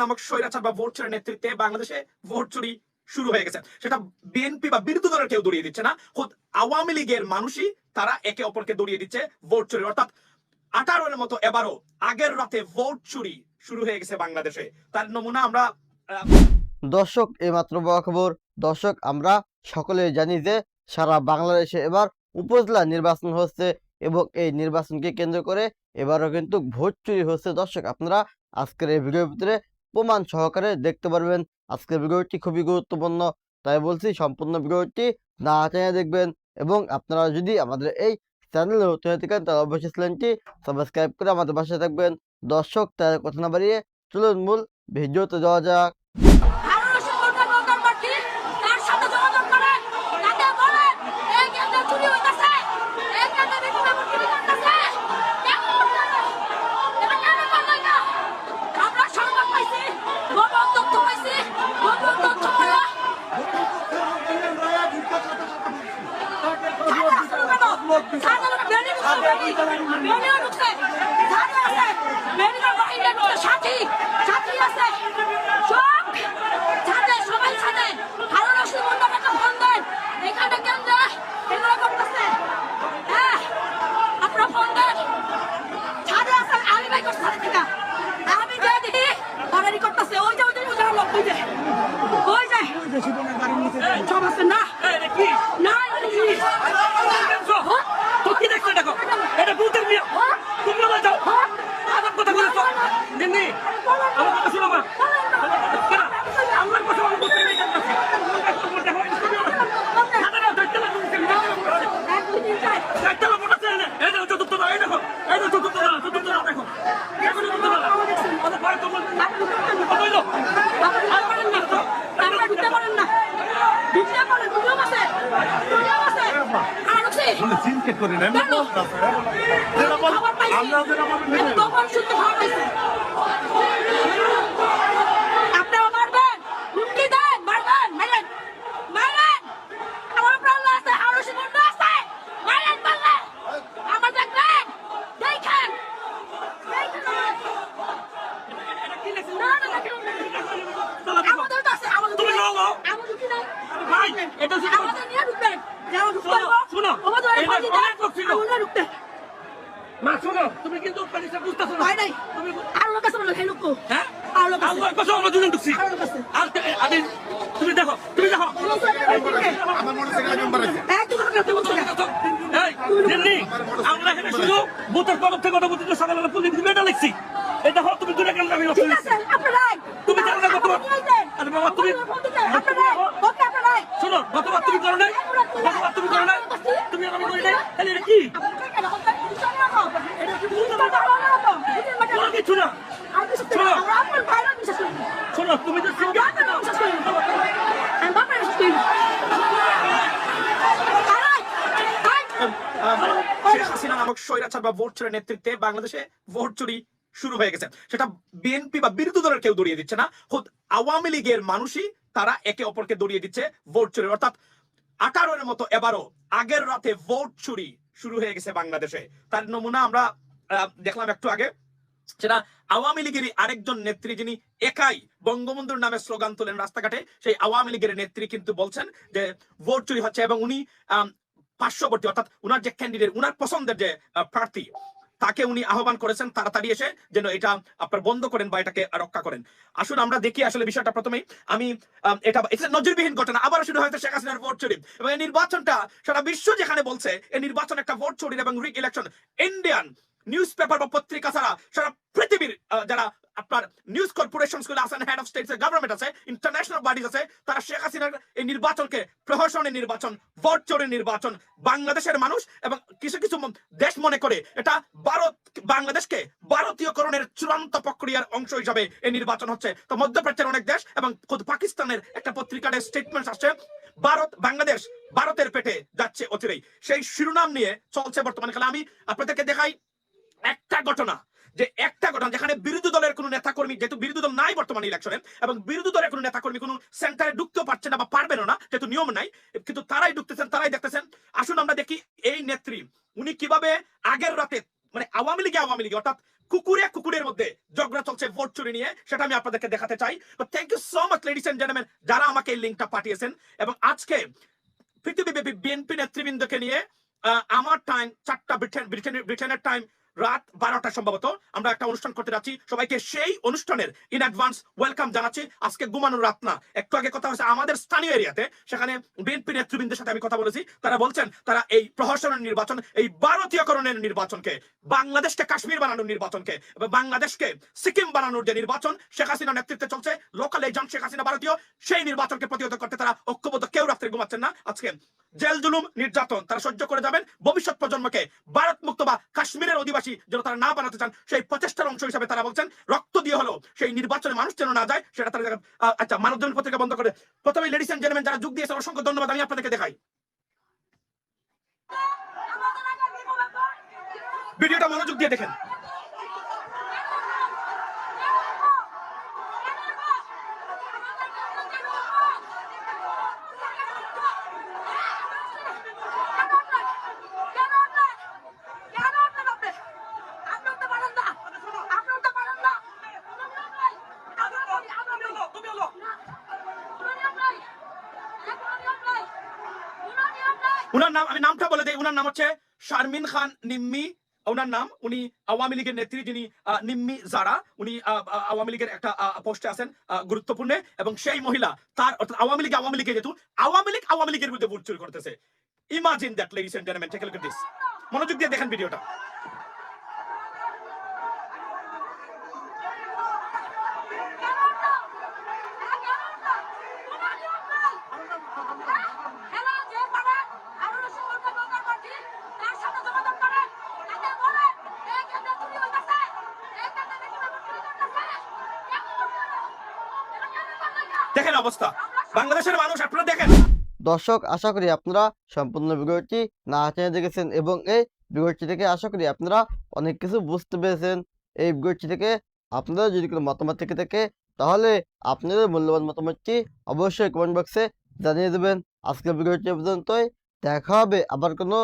নামক স্বৈরাচার বা ভোট চুরির নেতৃত্বে বাংলাদেশে ভোট চুরি শুরু হয়ে গেছে। সেটা বিএনপি বা বিরোধী দলের কেউ দড়িয়ে দিচ্ছে না। খোদ আওয়ামী লীগের মানুষই তারা একে অপরকে দড়িয়ে দিচ্ছে ভোট চুরি। অর্থাৎ আঠারোর মতো এবারও আগের রাতে ভোট চুরি শুরু হয়ে গেছে বাংলাদেশে। তার নমুনা আমরা দর্শক, এইমাত্র বড় খবর দর্শক, আমরা সকলে জানি যে সারা বাংলাদেশে এবার উপজেলা নির্বাচন হচ্ছে এবং এই নির্বাচনকে কেন্দ্র করে এবারও কিন্তু ভোট চুরি হচ্ছে। দর্শক, আপনারা আজকের এই ভিডিওর ভিতরে প্রমাণ সহকারে দেখতে পারবেন। আজকের ভিডিওটি খুবই গুরুত্বপূর্ণ। তাই বলছি, সম্পূর্ণ ভিডিওটি না টেনে দেখবেন এবং আপনারা যদি আমাদের এই চ্যানেলে হতে হয়ে থাকেন, তাহলে অবশ্যই চ্যানেলটি সাবস্ক্রাইব করে আমাদের পাশে থাকবেন। দর্শক, তাদের কথা না বাড়িয়ে চলুন মূল ভিডিওতে যাওয়া যাক আরও বেশি ভোটার ভোটার প্রার্থী তার সাথে যোগাযোগ করেন তাকে বলেন এই কেন্দ্রে চুরি হইতাছে এই কেন্দ্রে বিভিন্ন চুরি করতেছে কেন করতেছে এটা কেন করলেন না আমরা সংবাদ পাইছি গোপন তথ্য পাইছি গোপন তথ্য পেয়ে সাথী সাথী আছে সব ছাদে সবাই ছাদে ভালো রসি মন্ডপ একটা ফোন দেন এখানে কেন্দ্রে এগুলো করতেছে হ্যাঁ আপনারা ফোন দেন ছাদে আছে আমি ভাই করতে ছাদে থেকে আমি যে দেখি বাড়ারি করতেছে ওই যে ওই যে ওই যে ওই যে ওই যে সব আছে না এটা কি? হ্যাঁ? তো কি দেখছ দেখো এটা ভূতের মিয়া হ্যাঁ? তোমরা না যাও হ্যাঁ? আমার কথা বলেছ নিন্নি আমার কথা শোনো মা আমার কথা আমি বলতে নাই এক দুই তিন চার একটা লোক আছে না এই দেখো চতুর্থ না এই দেখো এই দেখো চতুর্থ না চতুর্থ না দেখো দেখো চতুর্থ না আমার ভাই তোমার বলল আপনারা পারেন না আপনারা ঢুকতে পারেন না ঢুকতে পারেন দুজন আছে দুজন আছে আর আছে চিনকে করে নেন কেন? খবর পাইছি আমি তখন শুনতে খবর পাইছি আপনারা মারবেন হুমকি দেন মারবেন মারেন মারেন আমার প্রাণ আছে আরও সুগন্ধ আছে মারেন পারলে আমার দেখবেন দেখেন দেখেন না না দেখেন আমাদের তো আছে আমাদের তুমি নাও, নাও। আমাদের কি নাই? ভাই এটা শুধু আমাদের নিয়ে ঢুকবেন। যেমন ঢুকতে শোনো, শোনো, মা শোনো তুমি কিন্তু বুঝতেছো না। ভাই নাই। তুমি আর লোক আছে বলে লোক। হ্যাঁ? আর লোক আছে আল্লাহর কথা আমরা দুজন ঢুকছি। আর লোক আছে আর আরে তুমি দেখো তুমি দেখো। আমার মোটরসাইকেল মেম্বার আছে এক দুটো আছে বলছে এই, আমরা এখানে শুধু থেকে পুলিশ মেটা লিখছি। এই দেখো তুমি দূরে কেন আমি ঠিক আছে আপনারা তুমি জানো না গতবার আরে বাবা তুমি আপনারা ওকে আপনারা শোনো গতবার তুমি করো নাই। গতবার তুমি করো নাই তুমি আর আমি করি নাই তাহলে এটা বাংলাদেশে ভোট চুরি শুরু হয়ে গেছে সেটা বিএনপি বা বিরোধী দলের কেউ দড়িয়ে দিচ্ছে না আওয়ামী লীগের মানুষই তারা একে অপরকে দড়িয়ে দিচ্ছে ভোট চুরি অর্থাৎ আঠারোর মতো এবারও আগের রাতে ভোট চুরি শুরু হয়ে গেছে বাংলাদেশে। তার নমুনা আমরা দেখলাম একটু আগে। সেটা আওয়ামী লীগের আরেকজন নেত্রী যিনি একাই বঙ্গবন্ধুর নামে স্লোগান তোলেন রাস্তাঘাটে, সেই আওয়ামী লীগের নেত্রী কিন্তু বলছেন যে ভোট চুরি হচ্ছে এবং উনি পার্শ্ববর্তী, অর্থাৎ উনার যে ক্যান্ডিডেট উনার পছন্দের যে প্রার্থী তাকে উনি আহ্বান করেছেন তাড়াতাড়ি এসে যেন এটা আপনার বন্ধ করেন বা এটাকে রক্ষা করেন। আসুন আমরা দেখি আসলে বিষয়টা প্রথমে আমি এটা এটা নজরবিহীন ঘটনা। আবার শুরু হয়েছে শেখ হাসিনার ভোট চুরি। এবং এই নির্বাচনটা সারা বিশ্ব যেখানে বলছে, এই নির্বাচন একটা ভোট চুরির এবং rig election Indian newspaper বা পত্রিকা ছাড়া সারা পৃথিবীর যারা আপনার নিউজ কর্পোরেশনগুলো আছেন হেড অফ স্টেটস গভর্নমেন্ট আছে ইন্টারন্যাশনাল বডিজ আছে, তারা শেখ হাসিনার এই নির্বাচনকে প্রহসনের নির্বাচন, ভোট চোরের নির্বাচন, বাংলাদেশের মানুষ এবং কিছু কিছু দেশ মনে করে, এটা ভারত, বাংলাদেশকে ভারতীয়করণের চূড়ান্ত প্রক্রিয়ার অংশ হিসাবে এই নির্বাচন হচ্ছে। তো মধ্যপ্রাচ্যের অনেক দেশ এবং খোদ পাকিস্তানের একটা পত্রিকার স্টেটমেন্ট আসছে, ভারত, বাংলাদেশ, ভারতের পেটে যাচ্ছে অচিরেই। সেই শিরোনাম নিয়ে চলছে বর্তমানে। কালে আমি আপনাদেরকে দেখাই একটা ঘটনা। যে একটা ঘটনা, যেখানে বিরোধী দলের কোনো নেতাকর্মী, যেহেতু বিরোধী দল নাই বর্তমানে ইলেকশনে এবং বিরোধী দলের কোনো নেতাকর্মী কোনো সেন্টারে ঢুকতেও পারছে না বা পারবেনও না, যেহেতু নিয়ম নাই, কিন্তু তারাই ঢুকতেছেন, তারাই দেখতেছেন। আসুন আমরা দেখি এই নেত্রী, উনি কীভাবে আগের রাতে মানে আওয়ামী লীগে আওয়ামী লীগে, অর্থাৎ কুকুরে কুকুরের মধ্যে ঝগড়া চলছে ভোট চুরি নিয়ে, সেটা আমি আপনাদেরকে দেখাতে চাই। Thank you so much ladies and gentleman যারা আমাকে এই লিঙ্কটা পাঠিয়েছেন, এবং আজকে পৃথিবীব্যাপী বিএনপি নেতৃবৃন্দকে নিয়ে আমার টাইম চারটা ব্রিটেন ব্রিটেনের টাইম রাত বারোটা সম্ভবত আমরা একটা অনুষ্ঠান করতে যাচ্ছি। সবাইকে সেই অনুষ্ঠানের ইন অ্যাডভান্স ওয়েলকাম জানাচ্ছি। আজকে ঘুমানোর রাত না। একটু আগে কথা হচ্ছে আমাদের স্থানীয় এরিয়াতে, সেখানে বিএনপি নেতৃবৃন্দের সাথে আমি কথা বলেছি। তারা বলছেন, তারা এই প্রহসনের নির্বাচন, এই ভারতীয়করণের নির্বাচনকে, বাংলাদেশকে কাশ্মীর বানানোর নির্বাচনকে বাংলাদেশকে সিকিম বানানোর যে নির্বাচন, শেখ হাসিনা নেতৃত্বে চলছে। লোকাল এজেন্ট শেখ হাসিনা ভারতীয়, সেই নির্বাচনকে প্রতিহত করতে তারা ঐক্যবদ্ধ। কেউ রাত্রে ঘুমাচ্ছেন না। আজকে জেল জুলুম নির্যাতন, তারা সহ্য করে যাবেন। ভবিষ্যৎ প্রজন্মকে ভারত মুক্ত বা কাশ্মীরের অধিবাসী যেন তারা না বানাতে চান, সেই প্রচেষ্টার অংশ হিসাবে তারা বলছেন, রক্ত দিয়ে হলো সেই নির্বাচনে মানুষ যেন না যায়, সেটা তারা আচ্ছা আচ্ছা জন পত্রিকা বন্ধ করে। প্রথমে লেডিস এন্ড জেন্টলম্যান যারা যোগ দিয়েছেন, অসংখ্য ধন্যবাদ, আমি আপনাদেরকে দেখাই। ভিডিওটা মনোযোগ দিয়ে দেখেন। উনার নাম আমি নামটা বলে দিই, উনার নাম হচ্ছে শারমিন খান নিম্মি ওনার নাম। উনি আওয়ামী লীগের নেত্রী, যিনি নিম্মি জারা, উনি আওয়ামী লীগের একটা পোস্টে আছেন গুরুত্বপূর্ণ। এবং সেই মহিলা, তার অর্থাৎ আওয়ামী লীগ, আওয়ামী লীগের যেহেতু, আওয়ামী লীগ আওয়ামী লীগের বিরুদ্ধে ভোট চুরি করতেছে। Imagine that ladies and gentleman take look this মনোযোগ দিয়ে দেখেন ভিডিওটা। দেখেন অবস্থা। বাংলাদেশের মানুষ, আপনারা দেখেন। দর্শক, আশা করি আপনারা সম্পূর্ণ ভিডিওটি না টেনে দেখেছেন এবং এই ভিডিওটি থেকে আশা করি আপনারা অনেক কিছু বুঝতে পেরেছেন। এই ভিডিওটি থেকে আপনারা যদি কোনো মতামত থেকে থাকে, তাহলে আপনাদের মূল্যবান মতামতটি অবশ্যই কমেন্ট বক্সে জানিয়ে দেবেন। আজকের ভিডিওটি পর্যন্তই। দেখা হবে আবার কোনো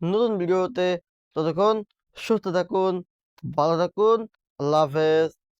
নতুন ভিডিওতে। ততক্ষণ সুস্থ থাকুন, ভালো থাকুন। আল্লাহ হাফেজ।